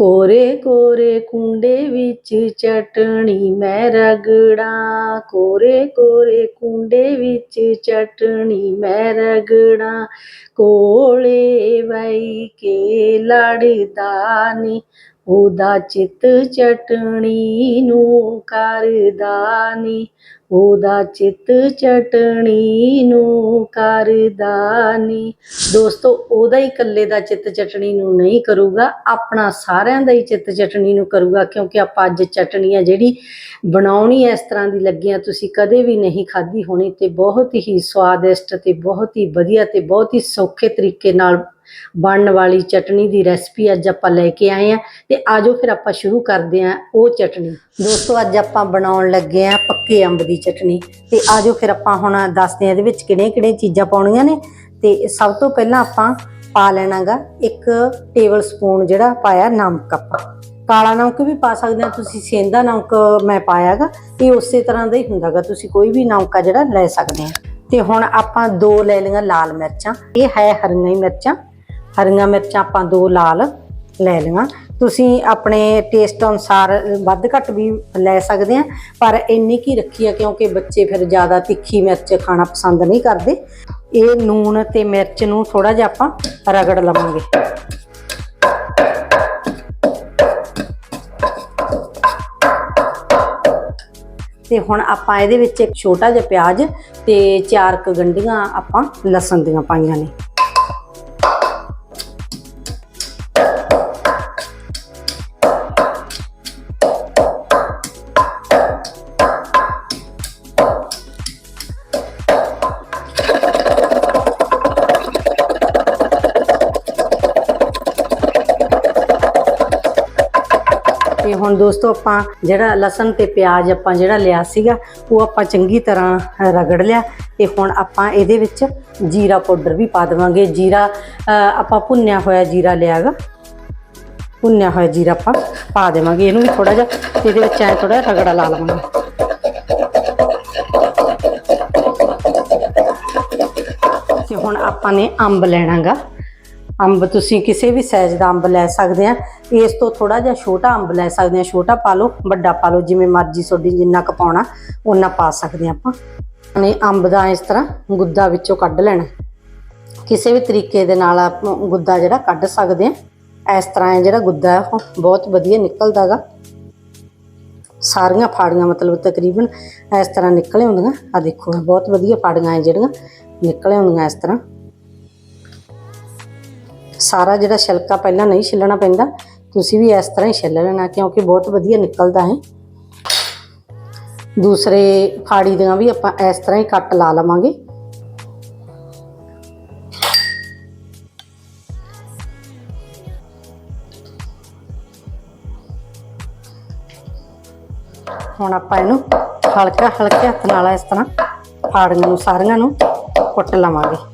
ਕੋਰੇ ਕੋਰੇ ਕੁੰਡੇ ਵਿੱਚ ਚਟਣੀ ਮੈਂ ਰਗੜਾਂ। ਕੋਰੇ ਕੋਰੇ ਕੁੰਡੇ ਵਿੱਚ ਚਟਣੀ ਮੈਂ ਰਗੜਾਂ। ਕੋਲੇ ਬਈ ਕੇ ਲੜਦਾ ਨੀ। ਉਹਦਾ ਚਿੱਤ ਚਟਣੀ ਨੂੰ ਕਰਦਾ ਨੀ। ਉਹਦਾ ਚਿੱਤ ਚਟਣੀ ਨੂੰ ਕਰਦਾ ਨੀ। ਦੋਸਤੋ, ਉਹਦਾ ਹੀ ਇਕੱਲੇ ਦਾ ਚਿੱਤ ਚਟਣੀ ਨੂੰ ਨਹੀਂ ਕਰੂਗਾ, ਆਪਣਾ ਸਾਰਿਆਂ ਦਾ ਹੀ ਚਿੱਤ ਚਟਣੀ ਨੂੰ ਕਰੂਗਾ, ਕਿਉਂਕਿ ਆਪਾਂ ਅੱਜ ਚਟਣੀ ਆ ਜਿਹੜੀ ਬਣਾਉਣੀ ਇਸ ਤਰ੍ਹਾਂ ਦੀ ਲੱਗੀਆਂ, ਤੁਸੀਂ ਕਦੇ ਵੀ ਨਹੀਂ ਖਾਧੀ ਹੋਣੀ, ਤੇ ਬਹੁਤ ਹੀ ਸਵਾਦਿਸ਼ਟ ਤੇ ਬਹੁਤ ਹੀ ਵਧੀਆ ਤੇ ਬਹੁਤ ਹੀ ਸੌਖੇ ਤਰੀਕੇ ਨਾਲ ਬਣਨ ਵਾਲੀ ਚਟਣੀ ਦੀ ਰੈਸਪੀ ਅੱਜ ਆਪਾਂ ਲੈ ਕੇ ਆਏ ਆ ਤੇ ਆਜੋ ਫਿਰ ਆਪਾਂ ਸ਼ੁਰੂ ਕਰਦੇ ਆ ਉਹ ਚਟਣੀ। ਦੋਸਤੋ, ਅੱਜ ਆਪਾਂ ਬਣਾਉਣ ਲੱਗੇ ਆ ਪੱਕੇ ਅੰਬ ਦੀ ਚਟਣੀ। ਤੇ ਆਜੋ ਫਿਰ ਆਪਾਂ ਹੁਣ ਦੱਸਦੇ ਆ ਇਹਦੇ ਵਿੱਚ ਕਿਹੜੀਆਂ ਕਿਹੜੀਆਂ ਚੀਜ਼ਾਂ ਪਾਉਣੀਆਂ ਨੇ। ਤੇ ਸਭ ਤੋਂ ਪਹਿਲਾਂ ਆਪਾਂ ਪਾ ਲੈਣਾਗਾ ਇੱਕ ਟੇਬਲ ਸਪੂਨ ਜਿਹੜਾ ਪਾਇਆ ਨਮਕ ਆਪਾਂ। ਕਾਲਾ ਨਮਕ ਵੀ ਪਾ ਸਕਦੇ ਆ, ਤੁਸੀਂ ਸੇਂਦਾ ਨਮਕ ਮੈਂ ਪਾਇਆਗਾ। ਇਹ ਉਸੇ ਤਰ੍ਹਾਂ ਦਾ ਹੀ ਹੁੰਦਾਗਾ, ਤੁਸੀਂ ਕੋਈ ਵੀ ਨਮਕ ਆ ਜਿਹੜਾ ਲੈ ਸਕਦੇ ਆ। ਤੇ ਹੁਣ ਆਪਾਂ ਦੋ ਲੈ ਲਈਆਂ ਲਾਲ ਮਿਰਚਾਂ, ਇਹ ਹੈ ਹਰੀਆਂ ਮਿਰਚਾਂ। ਹਰੀਆਂ ਮਿਰਚਾਂ ਆਪਾਂ ਦੋ ਲਾਲ ਲੈ ਲਈਆਂ। ਤੁਸੀਂ ਆਪਣੇ ਟੇਸਟ ਅਨੁਸਾਰ ਵੱਧ ਘੱਟ ਵੀ ਲੈ ਸਕਦੇ ਆ, ਪਰ ਇੰਨੀ ਕੀ ਰੱਖੀ ਆ ਕਿਉਂਕਿ ਬੱਚੇ ਫਿਰ ਜ਼ਿਆਦਾ ਤਿੱਖੀ ਮਿਰਚ ਖਾਣਾ ਪਸੰਦ ਨਹੀਂ ਕਰਦੇ। ਇਹ ਨੂਣ ਤੇ ਮਿਰਚ ਨੂੰ ਥੋੜਾ ਜਿਹਾ ਆਪਾਂ ਰਗੜ ਲਵਾਂਗੇ। ਤੇ ਹੁਣ ਆਪਾਂ ਇਹਦੇ ਵਿੱਚ ਇੱਕ ਛੋਟਾ ਜਿਹਾ ਪਿਆਜ਼ ਤੇ ਚਾਰ ਕ ਗੰਢੀਆਂ ਆਪਾਂ ਲਸਣ ਦੀਆਂ ਪਾਈਆਂ ਨੇ। ਤੇ ਹੁਣ ਦੋਸਤੋ ਆਪਾਂ ਜਿਹੜਾ ਲਸਣ ਤੇ ਪਿਆਜ਼ ਆਪਾਂ ਜਿਹੜਾ ਲਿਆ ਸੀਗਾ, ਉਹ ਆਪਾਂ ਚੰਗੀ ਤਰ੍ਹਾਂ ਰਗੜ ਲਿਆ ਤੇ ਹੁਣ ਆਪਾਂ ਇਹਦੇ ਵਿੱਚ ਜੀਰਾ ਪਾਊਡਰ ਵੀ ਪਾ ਦੇਵਾਂਗੇ। ਜੀਰਾ ਆਪਾਂ ਭੁੰਨਿਆ ਹੋਇਆ ਜੀਰਾ ਲਿਆਗਾ। ਭੁੰਨਿਆ ਹੋਇਆ ਜੀਰਾ ਆਪਾਂ ਪਾ ਦੇਵਾਂਗੇ। ਇਹਨੂੰ ਵੀ ਥੋੜਾ ਜਿਹਾ ਇਹਦੇ ਵਿੱਚ ਐ ਥੋੜਾ ਰਗੜਾ ਲਾ ਲਵਾਂਗੇ। ਤੇ ਹੁਣ ਆਪਾਂ ਨੇ ਅੰਬ ਲੈਣਾਗਾ। ਅੰਬ ਤੁਸੀਂ ਕਿਸੇ ਵੀ ਸਾਈਜ਼ ਦਾ ਅੰਬ ਲੈ ਸਕਦੇ ਆ। ਇਸ ਤੋਂ ਥੋੜਾ ਜਿਹਾ ਛੋਟਾ ਅੰਬ ਲੈ ਸਕਦੇ ਆ। ਛੋਟਾ ਪਾ ਲਓ, ਵੱਡਾ ਪਾ ਲਓ, ਜਿਵੇਂ ਮਰਜ਼ੀ ਤੁਹਾਡੀ ਜਿੰਨਾ ਕੁ ਪਾਉਣਾ ਉਹਨਾਂ ਪਾ ਸਕਦੇ ਆ ਆਪਾਂ। ਨੇ ਅੰਬ ਦਾ ਇਸ ਤਰ੍ਹਾਂ ਗੁੱਦਾ ਵਿੱਚੋਂ ਕੱਢ ਲੈਣਾ। ਕਿਸੇ ਵੀ ਤਰੀਕੇ ਦੇ ਨਾਲ ਆਪ ਗੁੱਦਾ ਜਿਹੜਾ ਕੱਢ ਸਕਦੇ ਆ। ਇਸ ਤਰ੍ਹਾਂ ਇਹ ਜਿਹੜਾ ਗੁੱਦਾ ਹੈ, ਉਹ ਬਹੁਤ ਵਧੀਆ ਨਿਕਲਦਾਗਾ ਸਾਰੀਆਂ ਫਾੜੀਆਂ ਮਤਲਬ ਤਕਰੀਬਨ ਇਸ ਤਰ੍ਹਾਂ ਨਿਕਲੇ ਹੁੰਦੀਆਂ। ਆ ਦੇਖੋ ਬਹੁਤ ਵਧੀਆ ਫਾੜੀਆਂ ਹੈ ਜਿਹੜੀਆਂ ਨਿਕਲੇ ਹੁੰਦੀਆਂ ਇਸ ਤਰ੍ਹਾਂ। ਸਾਰਾ ਜਿਹੜਾ ਛਿਲਕਾ ਪਹਿਲਾਂ ਨਹੀਂ ਛਿੱਲਣਾ ਪੈਂਦਾ, ਤੁਸੀਂ ਵੀ ਇਸ ਤਰ੍ਹਾਂ ਹੀ ਛਿੱਲ ਲੈਣਾ ਕਿਉਂਕਿ ਬਹੁਤ ਵਧੀਆ ਨਿਕਲਦਾ ਹੈ। ਦੂਸਰੇ ਫਾੜੀ ਦੀਆਂ ਵੀ ਆਪਾਂ ਇਸ ਤਰ੍ਹਾਂ ਹੀ ਕੱਟ ਲਾ ਲਵਾਂਗੇ। ਹੁਣ ਆਪਾਂ ਇਹਨੂੰ ਹਲਕਾ ਹਲਕੇ ਹੱਥ ਨਾਲ ਇਸ ਤਰ੍ਹਾਂ ਫਾੜੀਆਂ ਨੂੰ, ਸਾਰੀਆਂ ਨੂੰ ਕੁੱਟ ਲਵਾਂਗੇ।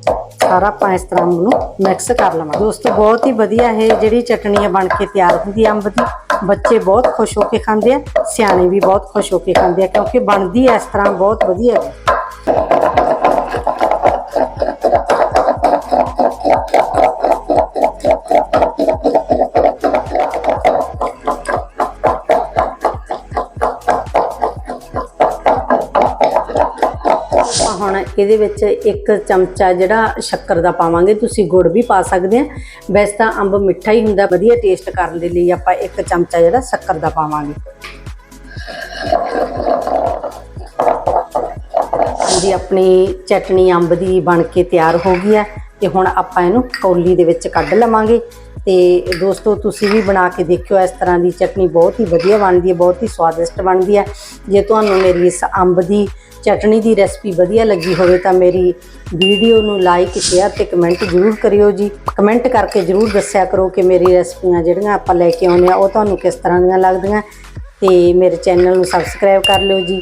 ਸਾਰਾ ਆਪਾਂ ਇਸ ਤਰ੍ਹਾਂ ਨੂੰ ਮਿਕਸ ਕਰ ਲਵਾਂਗੇ। ਦੋਸਤੋ, ਬਹੁਤ ਹੀ ਵਧੀਆ ਇਹ ਜਿਹੜੀ ਚਟਣੀ ਹੈ ਬਣ ਕੇ ਤਿਆਰ ਹੁੰਦੀ ਹੈ ਅੰਬ ਦੀ। ਬੱਚੇ ਬਹੁਤ ਖੁਸ਼ ਹੋ ਕੇ ਖਾਂਦੇ ਆ, ਸਿਆਣੇ ਵੀ ਬਹੁਤ ਖੁਸ਼ ਹੋ ਕੇ ਖਾਂਦੇ ਆ, ਕਿਉਂਕਿ ਬਣਦੀ ਇਸ ਤਰ੍ਹਾਂ ਬਹੁਤ ਵਧੀਆ। ਹੈ ਆਪਾਂ ਇਹਦੇ ਵਿੱਚ ਇੱਕ ਚਮਚਾ ਜਿਹੜਾ ਸ਼ੱਕਰ ਦਾ ਪਾਵਾਂਗੇ, ਤੁਸੀਂ ਗੁੜ ਵੀ ਪਾ ਸਕਦੇ ਆ। ਵੈਸੇ ਤਾਂ ਅੰਬ ਮਿੱਠਾ ਹੀ ਹੁੰਦਾ, ਵਧੀਆ ਟੇਸਟ ਕਰਨ ਦੇ ਲਈ ਆਪਾਂ ਇੱਕ ਚਮਚਾ ਜਿਹੜਾ ਸ਼ੱਕਰ ਦਾ ਪਾਵਾਂਗੇ। ਹਾਂਜੀ, ਆਪਣੀ ਚਟਨੀ ਅੰਬ ਦੀ ਬਣ ਕੇ ਤਿਆਰ ਹੋ ਗਈ ਹੈ ਤੇ ਹੁਣ ਆਪਾਂ ਇਹਨੂੰ ਕੌਲੀ ਦੇ ਵਿੱਚ ਕੱਢ ਲਵਾਂਗੇ। ਤੇ ਦੋਸਤੋ, ਤੁਸੀਂ ਵੀ ਬਣਾ ਕੇ ਦੇਖਿਓ, ਇਸ ਤਰ੍ਹਾਂ ਦੀ ਚਟਨੀ ਬਹੁਤ ਹੀ ਵਧੀਆ ਬਣਦੀ ਹੈ, ਬਹੁਤ ਹੀ ਸਵਾਦਿਸ਼ਟ ਬਣਦੀ ਹੈ। ਜੇ ਤੁਹਾਨੂੰ ਮੇਰੀ ਇਸ ਅੰਬ ਦੀ ਚਟਣੀ ਦੀ ਰੈਸਪੀ ਵਧੀਆ ਲੱਗੀ ਹੋਵੇ ਤਾਂ ਮੇਰੀ ਵੀਡੀਓ ਨੂੰ ਲਾਈਕ ਸ਼ੇਅਰ ਤੇ ਕਮੈਂਟ ਜ਼ਰੂਰ ਕਰਿਓ ਜੀ। ਕਮੈਂਟ ਕਰਕੇ ਜ਼ਰੂਰ ਦੱਸਿਆ ਕਰੋ ਕਿ ਮੇਰੀ ਰੈਸਪੀਆਂ ਜਿਹੜੀਆਂ ਆਪਾਂ ਲੈ ਕੇ ਆਉਂਦੇ ਆ, ਉਹ ਤੁਹਾਨੂੰ ਕਿਸ ਤਰ੍ਹਾਂ ਦੀਆਂ ਲੱਗਦੀਆਂ। ਤੇ ਮੇਰੇ ਚੈਨਲ ਨੂੰ ਸਬਸਕ੍ਰਾਈਬ ਕਰ ਲਿਓ ਜੀ।